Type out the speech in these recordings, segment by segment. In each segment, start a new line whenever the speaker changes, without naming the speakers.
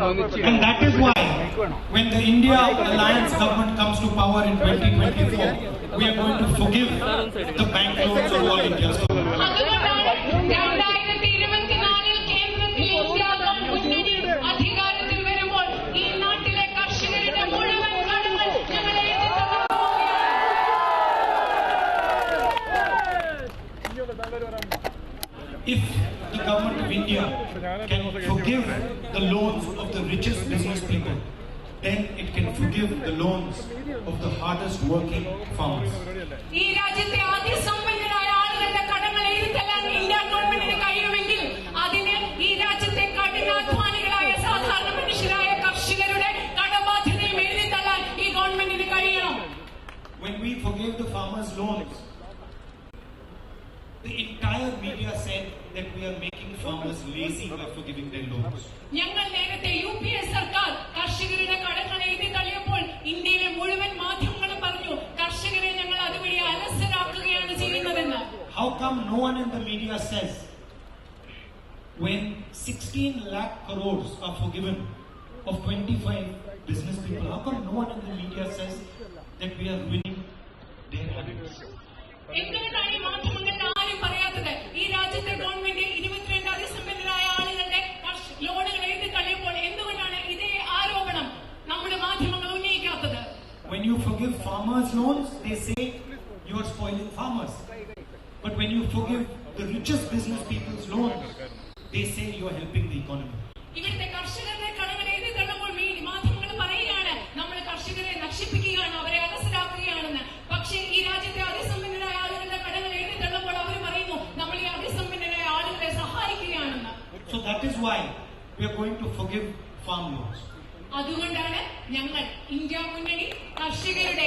And that is why, when the India Alliance government comes to power in 2024, we are going to forgive the bank loans of all India's can forgive the loans of the richest business people, then it can forgive the loans of the hardest working farmers. When we forgive the farmers' loans, the entire media said that we are making farmers lazy by forgiving their loans.
ഞങ്ങൾ നേരത്തെ U P A സർക്കാർ കർഷകരുടെ കടങ്ങൾ എഴുതി തള്ളിയപ്പോൾ ഇന്ത്യയിലെ മുഴുവൻ മാധ്യമങ്ങളും പറഞ്ഞു കർഷകരെ ഞങ്ങൾ അതുവഴി അലസരാക്കുകയാണ് ചെയ്യുന്നതെന്ന്
How come no one in the media says when 16 lakh crores are forgiven of 25 business people, how come no one in the media says that we are ruining their habits? Farmers' loans, they say you are spoiling farmers. But when you forgive the richest business people's loans, they say you are helping the economy.
ഇവിടുത്തെ കർഷകരുടെ കടകൾ എഴുതി തള്ളുമ്പോൾ മാധ്യമങ്ങൾ പറയുകയാണ് നമ്മൾ കർഷകരെ നശിപ്പിക്കുകയാണ് അവരെ അലസരാക്കുകയാണെന്ന് പക്ഷേ ഈ രാജ്യത്തെ അതിസമ്പന്നരായ ആളുകളുടെ കടകൾ എഴുതി തള്ളുമ്പോൾ അവർ പറയുന്നു നമ്മൾ ഈ അതിസമ്പന്നരായ ആളുകളെ സഹായിക്കുകയാണെന്ന്
So that is why we are going to forgive farm loans.
അതുകൊണ്ടാണ് ഞങ്ങൾ ഇന്ത്യ മുന്നണി കർഷകരുടെ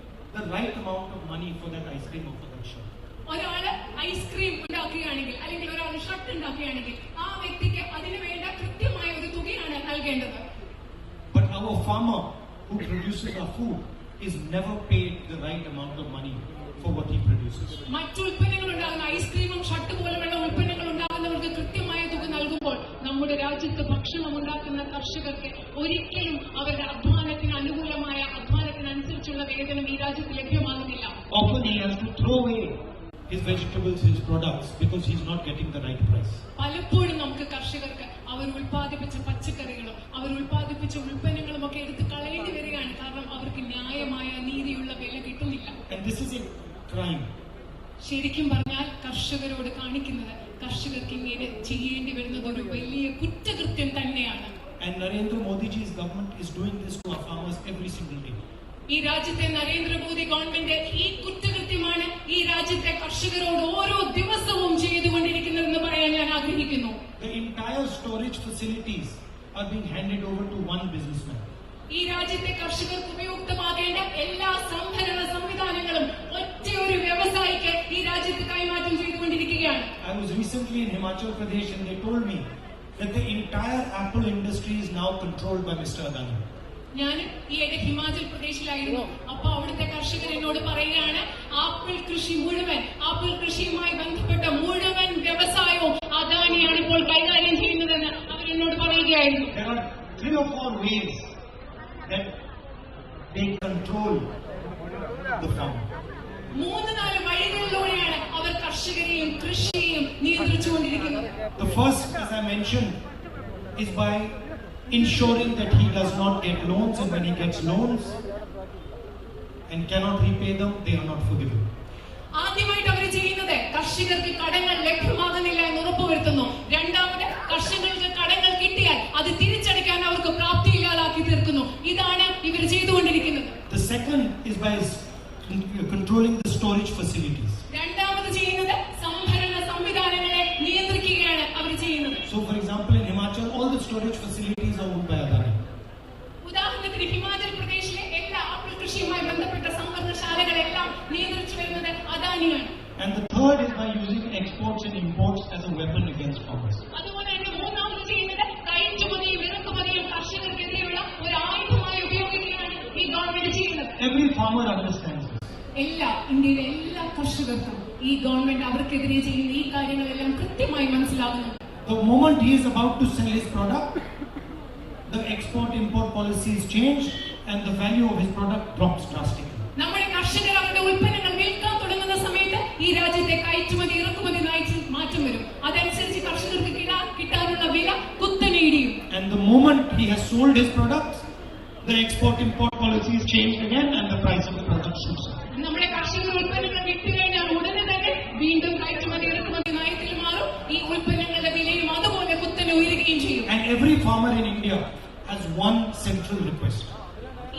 the right amount of money for that ice cream or for that shirt.
ഒരാള് ഐസ്ക്രീം ഉണ്ടാക്കുകയാണെങ്കിൽ അല്ലെങ്കിൽ ഒരാൾ ഷർട്ട് ഉണ്ടാക്കുകയാണെങ്കിൽ ആ വ്യക്തിക്ക് അതിന് വേണ്ട കൃത്യമായ ഒരു തുകയാണ് നൽകേണ്ടത്
But our farmer who produces our food is never paid the right amount of money for what he produces.
മറ്റു ഉൽപ്പന്നങ്ങൾ ഉണ്ടാകുന്ന ഐസ്ക്രീമും ഷർട്ട് പോലുള്ള ഉൽപ്പന്നങ്ങൾ ഉണ്ടാകുന്നവർക്ക് കൃത്യമായ തുക നമ്മുടെ രാജ്യത്ത് ഭക്ഷണം ഉണ്ടാക്കുന്ന കർഷകർക്ക് ഒരിക്കലും അവരുടെ അധ്വാനത്തിന് അനുകൂലമായ അധ്വാനത്തിനനുസരിച്ചുള്ള വേതനം ഈ രാജ്യത്ത് ലഭ്യമാകുന്നില്ല
his vegetables, his products, because he's not getting the right price.
പലപ്പോഴും നമുക്ക് കർഷകർക്ക് അവർ ഉൽപ്പാദിപ്പിച്ച പച്ചക്കറികളും അവർ ഉൽപ്പാദിപ്പിച്ച ഉൽപ്പന്നങ്ങളും ഒക്കെ എടുത്ത് കളയേണ്ടി വരികയാണ് കാരണം അവർക്ക് ന്യായമായ നീതിയുള്ള വില കിട്ടുന്നില്ല
And this is a crime.
ശരിക്കും പറഞ്ഞാൽ കർഷകരോട് കാണിക്കുന്നത് ഇങ്ങനെ ചെയ്യേണ്ടി വരുന്നത് ഒരു വലിയ കുറ്റകൃത്യം തന്നെയാണ്
And Narendra Modiji's government is doing this to our farmers every single day.
ഈ രാജ്യത്തെ നരേന്ദ്രമോദി ഗവൺമെന്റ് ഈ കുറ്റകൃത്യമാണ് ഈ രാജ്യത്തെ കർഷകരോട് ഓരോ ദിവസവും ചെയ്തുകൊണ്ടിരിക്കുന്നതെന്ന് പറയാൻ ഞാൻ ആഗ്രഹിക്കുന്നു
The entire storage facilities are being handed over to one businessman.
ഈ രാജ്യത്തെ കർഷകർക്ക് ഉപയുക്തമാകേണ്ട എല്ലാ സംഭരണ സംവിധാനങ്ങളും ഒറ്റയൊരു വ്യവസായിക്ക് ഈ രാജ്യത്ത് കൈമാറ്റം ചെയ്തുകൊണ്ടിരിക്കുകയാണ്
I was recently in Himachal Pradesh and they told me that the entire apple industry is now controlled by Mr. Adani.
ഞാൻ ഈയിടെ ഹിമാചൽ പ്രദേശിലായിരുന്നു അപ്പൊ അവിടുത്തെ കർഷകർ എന്നോട് പറയുകയാണ് ആപ്പിൾ കൃഷി മുഴുവൻ ആപ്പിൾ കൃഷിയുമായി ബന്ധപ്പെട്ട മുഴുവൻ വ്യവസായവും അദാനിയാണ് ഇപ്പോൾ കൈകാര്യം ചെയ്യുന്നതെന്ന് അവർ എന്നോട് പറയുകയായിരുന്നു
There are three or four ways that they control the farmer.
മൂന്ന് നാല് വഴികളിലൂടെയാണ് അവർ കർഷകരെയും കൃഷിയെയും നിയന്ത്രിച്ചുകൊണ്ടിരിക്കുന്നു
The first, as I mentioned, is by ensuring that he does not get loans, and when he gets loans and cannot repay them, they are not forgiven.
ആദ്യമായിട്ട് അവർ ചെയ്യുന്നത് കർഷകർക്ക് കടങ്ങൾ ലഭ്യമാകുന്നില്ല എന്ന് ഉറപ്പുവരുത്തുന്നു രണ്ടാമത് കർഷകർക്ക് കടങ്ങൾ കിട്ടിയാൽ അത് തിരിച്ചടയ്ക്കാൻ അവർക്ക് പ്രാപ്തിയില്ലാതാക്കി തീർക്കുന്നു ഇതാണ് ഇവർ ചെയ്തുകൊണ്ടിരിക്കുന്നത്
The second is by controlling the storage facilities. Farmer understands.
എല്ലാ ഇന്ത്യയിലെ എല്ലാ കർഷകർക്കും ഈ ഗവൺമെന്റ് അവർക്കെതിരെ ചെയ്യുന്ന ഈ കാര്യങ്ങളെല്ലാം കൃത്യമായി മനസ്സിലാകുന്നു
The moment he is about to sell his product, the export import policy is changed and the value of his product drops drastically.
നമ്മുടെ കർഷകർ അവരുടെ ഉൽപ്പന്നങ്ങൾ വിൽക്കാൻ തുടങ്ങുന്ന സമയത്ത് ഈ രാജ്യത്തെ കയറ്റുമതി ഇറക്കുമതി നയിച്ച് മാറ്റം വരും അതനുസരിച്ച് കർഷകർക്ക് കിട്ടാ- കിട്ടാനുള്ള വില കുത്തനെ ഇടിയും
And the moment he has sold his products, the export import policy is changed again and the price of the product shoots up.
നമ്മുടെ കർഷകർ ഉൽപ്പന്നങ്ങൾ വിറ്റ് കഴിഞ്ഞാൽ ഉടനെ തന്നെ വീണ്ടും കയറ്റുമതി ഇറക്കുമതി നയത്തിൽ മാറും ഈ ഉൽപ്പന്നങ്ങളുടെ വിലയും അതുപോലെ കുത്തനെ ഉയരുകയും ചെയ്യും
And every farmer in India has one central request.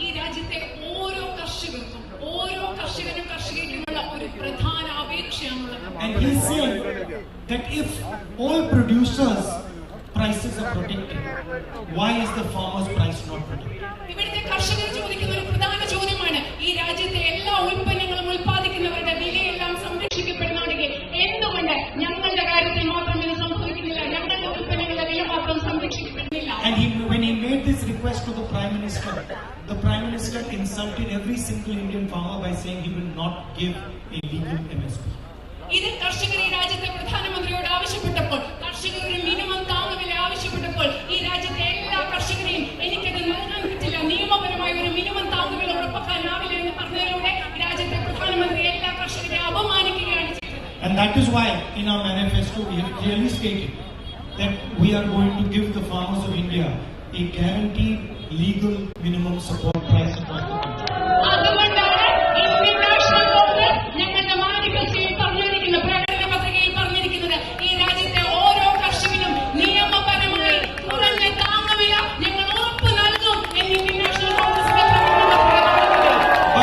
ഈ രാജ്യത്തെ ഓരോ കർഷകർക്കും ഓരോ കർഷകനും കർഷകയ്ക്കുമുള്ള ഒരു പ്രധാന അപേക്ഷയാണുള്ളത്
And he's saying that if all producers' prices are protected, why is the farmer's price not protected?
കർഷകർ ചോദിക്കുന്ന ഒരു പ്രധാന ചോദ്യമാണ് ഈ രാജ്യത്തെ എല്ലാ ഉൽപ്പന്നങ്ങളും ഉൽപ്പാദിക്കുന്നവരുടെ വിലയെല്ലാം സംരക്ഷിക്കപ്പെടുന്നുണ്ടെങ്കിൽ എന്തുകൊണ്ട് ഞങ്ങളുടെ കാര്യത്തിൽ മാത്രം ഇത് സംഭവിക്കുന്നില്ല ഞങ്ങളുടെ ഉൽപ്പന്നങ്ങളുടെ വില മാത്രം സംരക്ഷിക്കപ്പെടുന്നില്ല
And he, when he made this request to the Prime Minister, the Prime Minister insulted every single Indian farmer by saying he will not give a legal MSP.
ഇത് കർഷകർ ഈ രാജ്യത്തെ പ്രധാനമന്ത്രിയോട് ആവശ്യപ്പെട്ടപ്പോൾ കർഷകർ ഒരു മിനിമം താങ്ങുവില ആവശ്യപ്പെട്ടപ്പോൾ ഈ രാജ്യത്തെ എല്ലാ കർഷകരെയും എനിക്കത് നൽകാൻ പറ്റില്ല നിയമപരമായ ഒരു മിനിമം താങ്ങുവില ഉറപ്പാക്കാനാവില്ല എന്ന് പറഞ്ഞതിലൂടെ രാജ്യത്തെ പ്രധാനമന്ത്രി എല്ലാ കർഷകരെ അപമാനിക്കുകയാണ്
And that is why in our manifesto we have clearly stated that we are going to give the farmers of India a guaranteed legal minimum support price across the